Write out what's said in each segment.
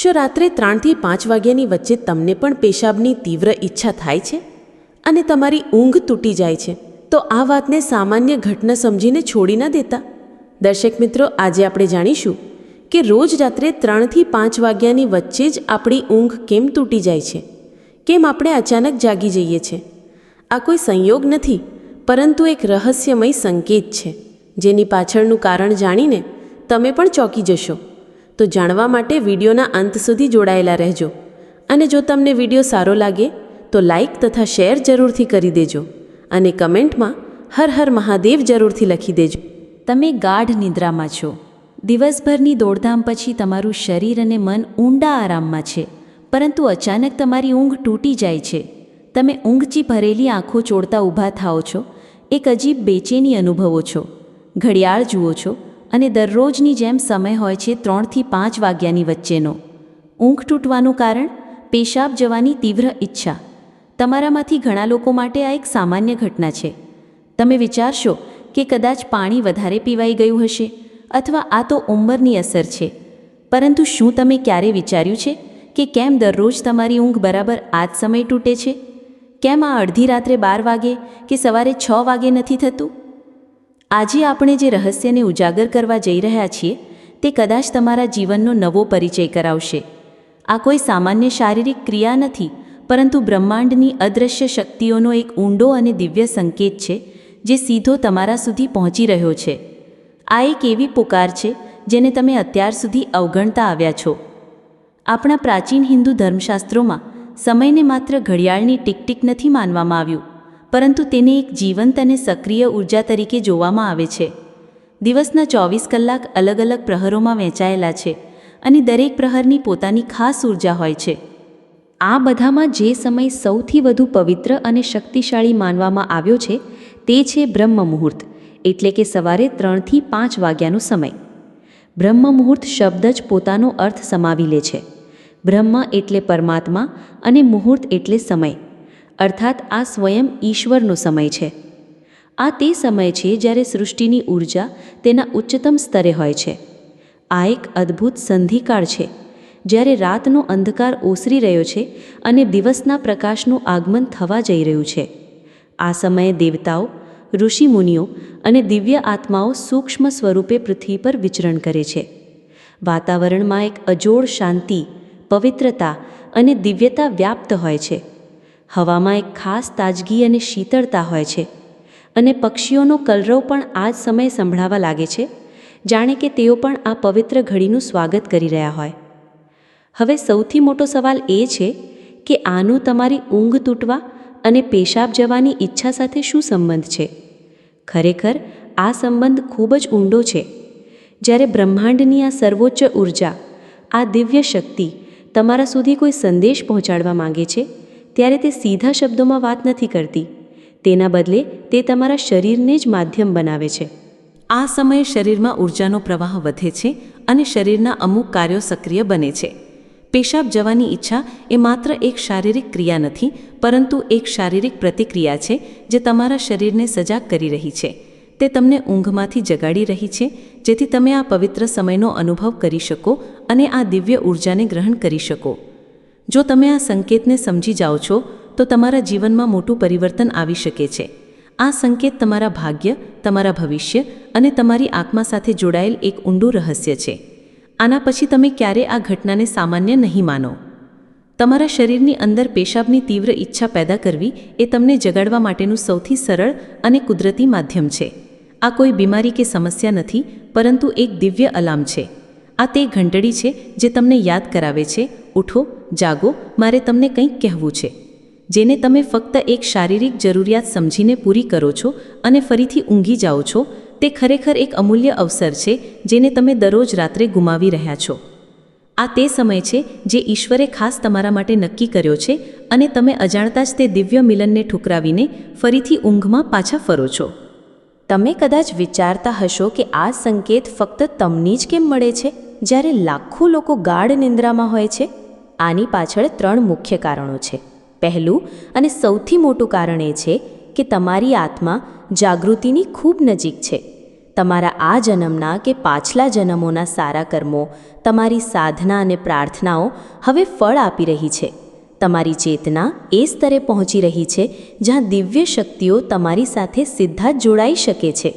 શું રાત્રે ત્રણથી પાંચ વાગ્યાની વચ્ચે તમને પણ પેશાબની તીવ્ર ઈચ્છા થાય છે? અને તમારી ઊંઘ તૂટી જાય છે, તો આ વાતને સામાન્ય ઘટના સમજીને છોડી ન દેતા? દર્શક મિત્રો, આજે આપણે જાણીશું કે રોજ રાત્રે ત્રણથી પાંચ વાગ્યાની વચ્ચે જ આપણી ઊંઘ કેમ તૂટી જાય છે? કેમ આપણે અચાનક જાગી જઈએ છીએ આ કોઈ સંયોગ નથી, પરંતુ એક રહસ્યમય સંકેત છે, જેની પાછળનું કારણ જાણીને તમે પણ ચોંકી જશો. તો જાણવા માટે વિડીયોના અંત સુધી જોડાયેલા રહેજો. અને જો તમને વીડિયો સારો લાગે, તો લાઈક તથા શેર જરૂરથી કરી દેજો. અને કમેન્ટમાં હર હર મહાદેવ જરૂરથી લખી દેજો. તમે ગાઢ નિદ્રામાં છો. દિવસભરની દોડધામ પછી તમારું શરીર અને મન ઊંડા આરામમાં છે. પરંતુ અચાનક તમારી ઊંઘ તૂટી જાય છે. તમે ઊંઘથી ભરેલી આંખો ચોડતા ઊભા થાઓ છો. એક અજીબ બેચેની અનુભવો છો. ઘડિયાળ જુઓ છો. અને દરરોજની જેમ સમય હોય છે ત્રણથી પાંચ વાગ્યાની વચ્ચેનો. ઊંઘ તૂટવાનું કારણ? પેશાબ જવાની તીવ્ર ઈચ્છા. તમારામાંથી ઘણા લોકો માટે આ એક સામાન્ય ઘટના છે. તમે વિચારશો કે કદાચ પાણી વધારે પીવાઈ ગયું હશે અથવા આ તો ઉંમરની અસર છે. પરંતુ શું તમે ક્યારે વિચાર્યું છે કે કેમ દરરોજ તમારી ઊંઘ બરાબર આ જ સમય તૂટે છે? કેમ આ અડધી રાત્રે બાર વાગે કે સવારે છ વાગે નથી થતું? આજે આપણે જે રહસ્યને ઉજાગર કરવા જઈ રહ્યા છીએ, તે કદાચ તમારા જીવનનો નવો પરિચય કરાવશે. આ કોઈ સામાન્ય શારીરિક ક્રિયા નથી, પરંતુ બ્રહ્માંડની અદૃશ્ય શક્તિઓનો એક ઊંડો અને દિવ્ય સંકેત છે, જે સીધો તમારા સુધી પહોંચી રહ્યો છે. આ એક એવી પુકાર છે, જેને તમે અત્યાર સુધી અવગણતા આવ્યા છો. આપણા પ્રાચીન હિન્દુ ધર્મશાસ્ત્રોમાં સમયને માત્ર ઘડિયાળની ટીકટીક નથી માનવામાં આવ્યું. પરંતુ તેને એક જીવંત અને સક્રિય ઊર્જા તરીકે જોવામાં આવે છે. દિવસના ચોવીસ કલાક અલગ અલગ પ્રહરોમાં વહેંચાયેલા છે અને દરેક પ્રહરની પોતાની ખાસ ઊર્જા હોય છે. આ બધામાં જે સમય સૌથી વધુ પવિત્ર અને શક્તિશાળી માનવામાં આવ્યો છે તે છે બ્રહ્મ મુહૂર્ત એટલે કે સવારે ત્રણથી પાંચ વાગ્યાનો સમય. બ્રહ્મ મુહૂર્ત શબ્દ જ પોતાનો અર્થ સમાવી લે છે. બ્રહ્મ એટલે પરમાત્મા અને મુહૂર્ત એટલે સમય. અર્થાત આ સ્વયં ઈશ્વરનો સમય છે. આ તે સમય છે જ્યારે સૃષ્ટિની ઊર્જા તેના ઉચ્ચતમ સ્તરે હોય છે. આ એક અદ્ભુત સંધિકાળ છે. જ્યારે રાતનો અંધકાર ઓસરી રહ્યો છે અને દિવસના પ્રકાશનું આગમન થવા જઈ રહ્યું છે. આ સમયે દેવતાઓ, ઋષિમુનિઓ અને દિવ્ય આત્માઓ સૂક્ષ્મ સ્વરૂપે પૃથ્વી પર વિચરણ કરે છે. વાતાવરણમાં એક અજોડ શાંતિ, પવિત્રતા અને દિવ્યતા વ્યાપ્ત હોય છે. હવામાં એક ખાસ તાજગી અને શીતળતા હોય છે અને પક્ષીઓનો કલરવ પણ આ જ સમયે સંભળાવા લાગે છે, જાણે કે તેઓ પણ આ પવિત્ર ઘડીનું સ્વાગત કરી રહ્યા હોય. હવે સૌથી મોટો સવાલ એ છે કે આનું તમારી ઊંઘ તૂટવા અને પેશાબ જવાની ઈચ્છા સાથે શું સંબંધ છે? ખરેખર, આ સંબંધ ખૂબ જ ઊંડો છે. જ્યારે બ્રહ્માંડની આ સર્વોચ્ચ ઊર્જા, આ દિવ્ય શક્તિ, તમારા સુધી કોઈ સંદેશ પહોંચાડવા માંગે છે ત્યારે તે સીધા શબ્દોમાં વાત નથી કરતી. તેના બદલે તે તમારા શરીરને જ માધ્યમ બનાવે છે. આ સમયે શરીરમાં ઉર્જાનો પ્રવાહ વધે છે અને શરીરના અમુક કાર્યો સક્રિય બને છે. પેશાબ જવાની ઈચ્છા એ માત્ર એક શારીરિક ક્રિયા નથી, પરંતુ એક શારીરિક પ્રતિક્રિયા છે જે તમારા શરીરને સજાગ કરી રહી છે. તે તમને ઊંઘમાંથી જગાડી રહી છે, જેથી તમે આ પવિત્ર સમયનો અનુભવ કરી શકો અને આ દિવ્ય ઊર્જાને ગ્રહણ કરી શકો. જો તમે આ સંકેતને સમજી જાઓ છો, તો તમારા જીવનમાં મોટું પરિવર્તન આવી શકે છે. આ સંકેત તમારા ભાગ્ય, તમારા ભવિષ્ય અને તમારી આત્મા સાથે જોડાયેલ એક ઊંડું રહસ્ય છે. આના પછી તમે ક્યારે આ ઘટનાને સામાન્ય નહીં માનો. તમારા શરીરની અંદર પેશાબની તીવ્ર ઈચ્છા પેદા કરવી એ તમને જગાડવા માટેનું સૌથી સરળ અને કુદરતી માધ્યમ છે. આ કોઈ બીમારી કે સમસ્યા નથી, પરંતુ એક દિવ્ય અલામ છે. આ તે ઘંટડી છે જે તમને યાદ કરાવે છે ઉઠો, જાગો, મારે તમને કંઈક કહેવું છે. જેને તમે ફક્ત એક શારીરિક જરૂરિયાત સમજીને પૂરી કરો છો અને ફરીથી ઊંઘી જાઓ છો, તે ખરેખર એક અમૂલ્ય અવસર છે જેને તમે દરરોજ રાત્રે ગુમાવી રહ્યા છો. આ તે સમય છે જે ઈશ્વરે ખાસ તમારા માટે નક્કી કર્યો છે અને તમે અજાણતા જ તે દિવ્ય મિલનને ઠુકરાવીને ફરીથી ઊંઘમાં પાછા ફરો છો. તમે કદાચ વિચારતા હશો કે આ સંકેત ફક્ત તમને જ કેમ મળે છે? જ્યારે લાખો લોકો ગાઢ નિંદ્રામાં હોય છે આની પાછળ ત્રણ મુખ્ય કારણો છે. પહેલું, અને સૌથી મોટું કારણ એ છે કે તમારી આત્મા જાગૃતિની ખૂબ નજીક છે. તમારા આ જન્મના કે પાછલા જન્મોના સારા કર્મો, તમારી સાધના અને પ્રાર્થનાઓ હવે ફળ આપી રહી છે. તમારી ચેતના એ સ્તરે પહોંચી રહી છે જ્યાં દિવ્ય શક્તિઓ તમારી સાથે સીધા જોડાઈ શકે છે.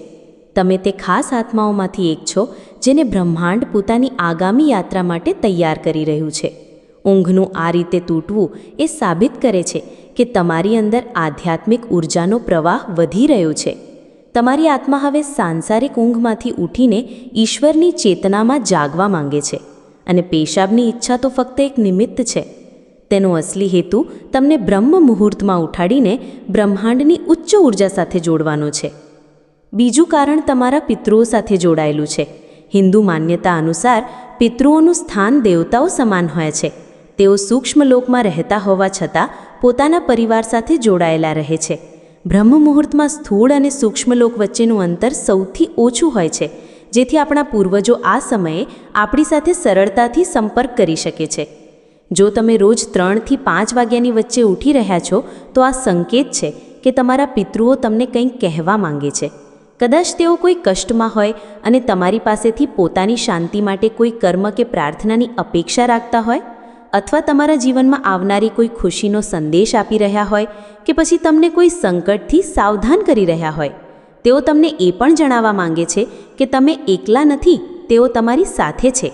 તમે તે ખાસ આત્માઓમાંથી એક છો જેને બ્રહ્માંડ પોતાની આગામી યાત્રા માટે તૈયાર કરી રહ્યું છે. ઊંઘનું આ રીતે તૂટવું એ સાબિત કરે છે કે તમારી અંદર આધ્યાત્મિક ઉર્જાનો પ્રવાહ વધી રહ્યો છે. તમારી આત્મા હવે સાંસારિક ઊંઘમાંથી ઉઠીને ઈશ્વરની ચેતનામાં જાગવા માંગે છે અને પેશાબની ઈચ્છા તો ફક્ત એક નિમિત્ત છે. તેનો અસલી હેતુ તમને બ્રહ્મ મુહૂર્તમાં ઉઠાડીને બ્રહ્માંડની ઉચ્ચ ઊર્જા સાથે જોડવાનો છે. બીજું કારણ તમારા પિતૃઓ સાથે જોડાયેલું છે. હિન્દુ માન્યતા અનુસાર પિતૃઓનું સ્થાન દેવતાઓ સમાન હોય છે. તેઓ સૂક્ષ્મ લોકમાં રહેતા હોવા છતાં પોતાના પરિવાર સાથે જોડાયેલા રહે છે. બ્રહ્મ મુહૂર્તમાં સ્થૂળ અને સૂક્ષ્મ લોક વચ્ચેનું અંતર સૌથી ઓછું હોય છે, જેથી આપણા પૂર્વજો આ સમયે આપણી સાથે સરળતાથી સંપર્ક કરી શકે છે. જો તમે રોજ ત્રણથી પાંચ વાગ્યાની વચ્ચે ઉઠી રહ્યા છો, તો આ સંકેત છે કે તમારા પિતૃઓ તમને કંઈક કહેવા માંગે છે. કદાચ તેઓ કોઈ કષ્ટમાં હોય અને તમારી પાસેથી પોતાની શાંતિ માટે કોઈ કર્મ કે પ્રાર્થનાની અપેક્ષા રાખતા હોય? અથવા તમારા જીવનમાં આવનારી કોઈ ખુશીનો સંદેશ આપી રહ્યા હોય કે પછી તમને કોઈ સંકટથી સાવધાન કરી રહ્યા હોય, તેઓ તમને એ પણ જણાવવા માંગે છે કે તમે એકલા નથી, તેઓ તમારી સાથે છે.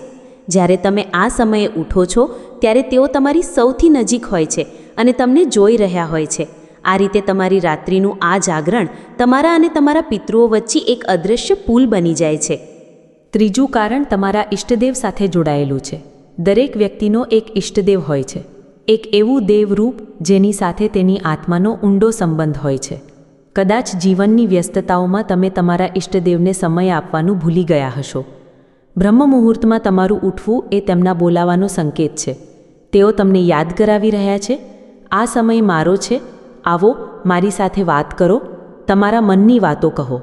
જ્યારે તમે આ સમયે ઉઠો છો, ત્યારે તેઓ તમારી સૌથી નજીક હોય છે અને તમને જોઈ રહ્યા હોય છે. આ રીતે તમારી રાત્રિનું આ જાગરણ તમારા અને તમારા પિતૃઓ વચ્ચે એક અદૃશ્ય પુલ બની જાય છે. ત્રીજું કારણ તમારા ઇષ્ટદેવ સાથે જોડાયેલું છે. દરેક વ્યક્તિનો એક ઇષ્ટદેવ હોય છે. એક એવું દેવરૂપ જેની સાથે તેની આત્માનો ઊંડો સંબંધ હોય છે. કદાચ જીવનની વ્યસ્તતાઓમાં તમે તમારા ઇષ્ટદેવને સમય આપવાનું ભૂલી ગયા હશો. બ્રહ્મ મુહૂર્તમાં તમારું ઉઠવું એ તેમના બોલાવાનો સંકેત છે. તેઓ તમને યાદ કરાવી રહ્યા છે, આ સમય મારો છે, આવો મારી સાથે વાત કરો, તમારા મનની વાતો કહો.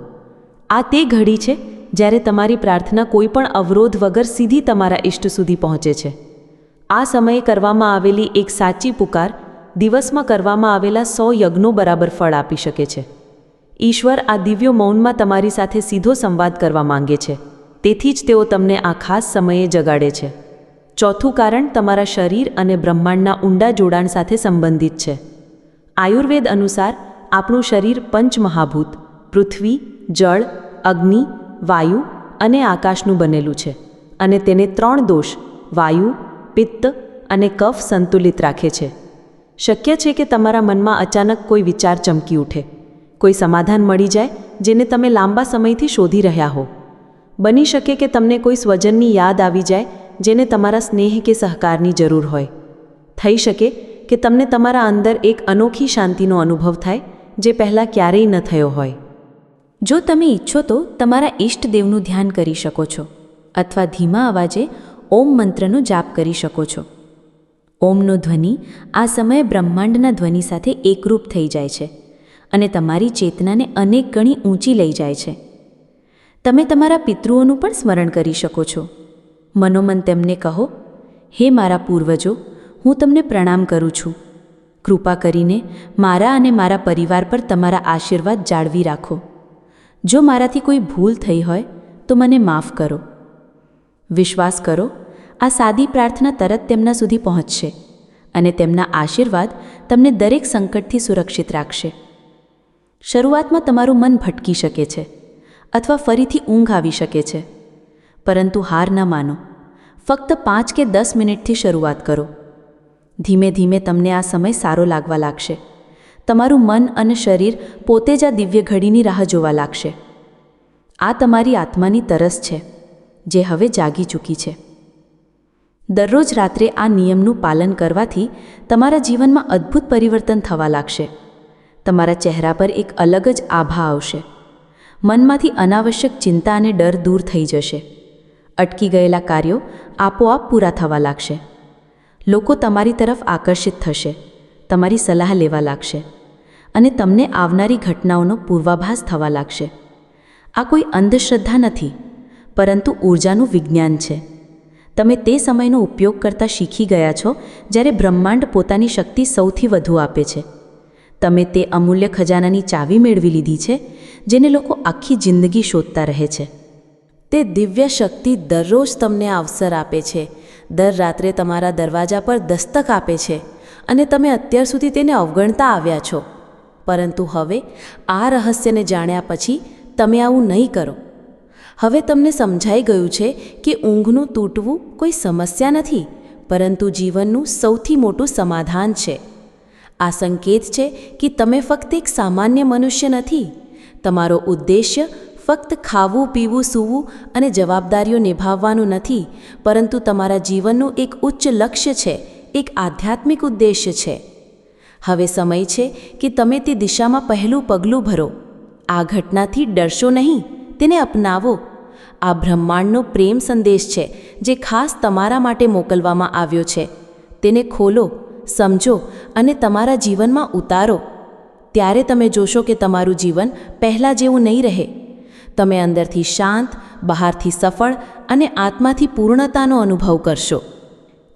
આ તે ઘડી છે જ્યારે તમારી પ્રાર્થના કોઈ પણ અવરોધ વગર સીધી તમારા ઇષ્ટ સુધી પહોંચે છે. આ સમયે કરવામાં આવેલી એક સાચી પુકાર દિવસમાં કરવામાં આવેલા સો યજ્ઞો બરાબર ફળ આપી શકે છે. ઈશ્વર આ દિવ્ય મૌનમાં તમારી સાથે સીધો સંવાદ કરવા માંગે છે. તેથી જ તેઓ તમને આ ખાસ સમયે જગાડે છે. ચોથું કારણ તમારા શરીર અને બ્રહ્માંડના ઊંડા જોડાણ સાથે સંબંધિત છે. આયુર્વેદ અનુસાર આપણું શરીર પંચમહાભૂત, પૃથ્વી, જળ, અગ્નિ વાયુ અને આકાશનું બનેલું છે અને તેને ત્રણ દોષ, વાયુ, પિત્ત અને કફ સંતુલિત રાખે છે. શક્ય છે કે તમારા મનમાં અચાનક કોઈ વિચાર ચમકી ઉઠે. કોઈ સમાધાન મળી જાય જેને તમે લાંબા સમયથી શોધી રહ્યા હો. બની શકે કે તમને કોઈ સ્વજનની યાદ આવી જાય જેને તમારા સ્નેહ કે સહકારની જરૂર હોય. થઈ શકે કે તમને તમારા અંદર એક અનોખી શાંતિનો અનુભવ થાય જે પહેલાં ક્યારેય ન થયો હોય. જો તમે ઈચ્છો તો તમારા ઈષ્ટદેવનું ધ્યાન કરી શકો છો, અથવા ધીમા અવાજે ઓમ મંત્રનો જાપ કરી શકો છો. ઓમનો ધ્વનિ આ સમયે બ્રહ્માંડના ધ્વનિ સાથે એકરૂપ થઈ જાય છે અને તમારી ચેતનાને અનેક ગણી ઊંચી લઈ જાય છે. તમે તમારા પિતૃઓનું પણ સ્મરણ કરી શકો છો. મનોમન તેમને કહો, હે મારા પૂર્વજો, હું તમને પ્રણામ કરું છું. કૃપા કરીને મારા અને મારા પરિવાર પર તમારા આશીર્વાદ જાળવી રાખો. જો મારાથી કોઈ ભૂલ થઈ હોય, તો મને માફ કરો. વિશ્વાસ કરો, આ સાદી પ્રાર્થના તરત તેમના સુધી પહોંચશે અને તેમના આશીર્વાદ તમને દરેક સંકટથી સુરક્ષિત રાખશે. શરૂઆતમાં તમારું મન ભટકી શકે છે અથવા ફરીથી ઊંઘ આવી શકે છે. પરંતુ હાર ન માનો. ફક્ત પાંચ કે દસ મિનિટથી શરૂઆત કરો. ધીમે ધીમે તમને આ સમય સારો લાગવા લાગશે. તમારું મન અને શરીર પોતે જ આ દિવ્ય ઘડીની રાહ જોવા લાગશે. આ તમારી આત્માની તરસ છે, જે હવે જાગી ચૂકી છે. દરરોજ રાત્રે આ નિયમનું પાલન કરવાથી તમારા જીવનમાં અદ્ભુત પરિવર્તન થવા લાગશે. તમારા ચહેરા પર એક અલગ જ આભા આવશે. મનમાંથી અનાવશ્યક ચિંતા અને ડર દૂર થઈ જશે. અટકી ગયેલા કાર્યો આપોઆપ પૂરા થવા લાગશે. લોકો તમારી તરફ આકર્ષિત થશે. તમારી સલાહ લેવા લાગશે. અને તમને આવનારી ઘટનાઓનો પૂર્વાભાસ થવા લાગશે. આ કોઈ અંધશ્રદ્ધા નથી, પરંતુ ઊર્જાનું વિજ્ઞાન છે. તમે તે સમયનો ઉપયોગ કરતા શીખી ગયા છો, જ્યારે બ્રહ્માંડ પોતાની શક્તિ સૌથી વધુ આપે છે. તમે તે અમૂલ્ય ખજાનાની ચાવી મેળવી લીધી છે, જેને લોકો આખી જિંદગી શોધતા રહે છે. તે દિવ્ય શક્તિ દરરોજ તમને અવસર આપે છે. દર રાત્રે તમારા દરવાજા પર દસ્તક આપે છે અને તમે અત્યાર સુધી તેને અવગણતા આવ્યા છો. પરંતુ હવે આ રહસ્યને જાણ્યા પછી તમે આવું નહીં કરો. હવે તમને સમજાઈ ગયું છે કે ઊંઘનું તૂટવું કોઈ સમસ્યા નથી, પરંતુ જીવનનું સૌથી મોટું સમાધાન છે. આ સંકેત છે કે તમે ફક્ત એક સામાન્ય મનુષ્ય નથી. તમારો ઉદ્દેશ્ય ફક્ત ખાવું, પીવું, સૂવું અને જવાબદારીઓ નિભાવવાનું નથી, પરંતુ તમારા જીવનનું એક ઉચ્ચ લક્ષ્ય છે, એક આધ્યાત્મિક ઉદ્દેશ્ય છે. હવે સમય છે કે તમે તે દિશામાં પહેલું પગલું ભરો. આ ઘટનાથી ડરશો નહીં, તેને અપનાવો. આ બ્રહ્માંડનો પ્રેમ સંદેશ છે જે ખાસ તમારા માટે મોકલવામાં આવ્યો છે. તેને ખોલો, સમજો અને તમારા જીવનમાં ઉતારો. ત્યારે તમે જોશો કે તમારું જીવન પહેલાં જેવું નહીં રહે. તમે અંદરથી શાંત, બહારથી સફળ અને આત્માથી પૂર્ણતાનો અનુભવ કરશો.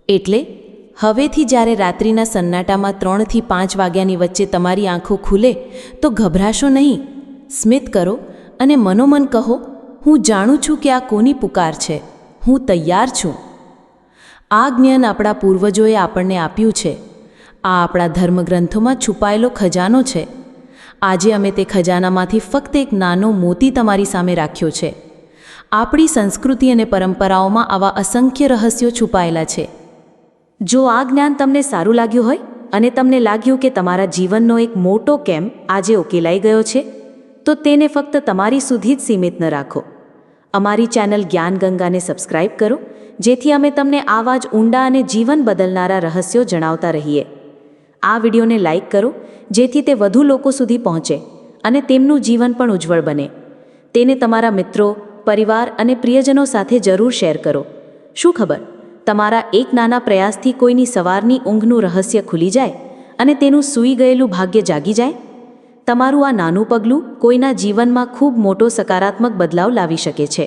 એટલે હવેથી જ્યારે રાત્રિના સન્નાટામાં ત્રણથી પાંચ વાગ્યાની વચ્ચે તમારી આંખો ખુલે, તો ગભરાશો નહીં. સ્મિત કરો અને મનોમન કહો, હું જાણું છું કે આ કોની પુકાર છે. હું તૈયાર છું. આ જ્ઞાન આપણા પૂર્વજોએ આપણને આપ્યું છે. આ આપણા ધર્મગ્રંથોમાં છુપાયેલો ખજાનો છે. આજે અમે તે ખજાનામાંથી ફક્ત એક નાનો મોતી તમારી સામે રાખ્યો છે. આપણી સંસ્કૃતિ અને પરંપરાઓમાં આવા અસંખ્ય રહસ્યો છુપાયેલા છે. જો આ જ્ઞાન તમને સારું લાગ્યું હોય અને તમને લાગ્યું કે તમારા જીવનનો એક મોટો કેમ આજે ઉકેલાઈ ગયો છે, તો તેને ફક્ત તમારી સુધી જ સીમિત ન રાખો. અમારી ચેનલ જ્ઞાન ગંગાને સબસ્ક્રાઇબ કરો, જેથી અમે તમને આવા જ ઊંડા અને જીવન બદલનારા રહસ્યો જણાવતા રહીએ. આ વિડીયોને લાઇક કરો, જેથી તે વધુ લોકો સુધી પહોંચે અને તેમનું જીવન પણ ઉજ્જવળ બને. તેને તમારા મિત્રો, પરિવાર અને પ્રિયજનો સાથે જરૂર શેર કરો. શું ખબર? તમારા એક નાના પ્રયાસથી કોઈની સવારની ઊંઘનું રહસ્ય ખુલી જાય અને તેનું સૂઈ ગયેલું ભાગ્ય જાગી જાય? તમારું આ નાનું પગલું કોઈના જીવનમાં ખૂબ મોટો સકારાત્મક બદલાવ લાવી શકે છે.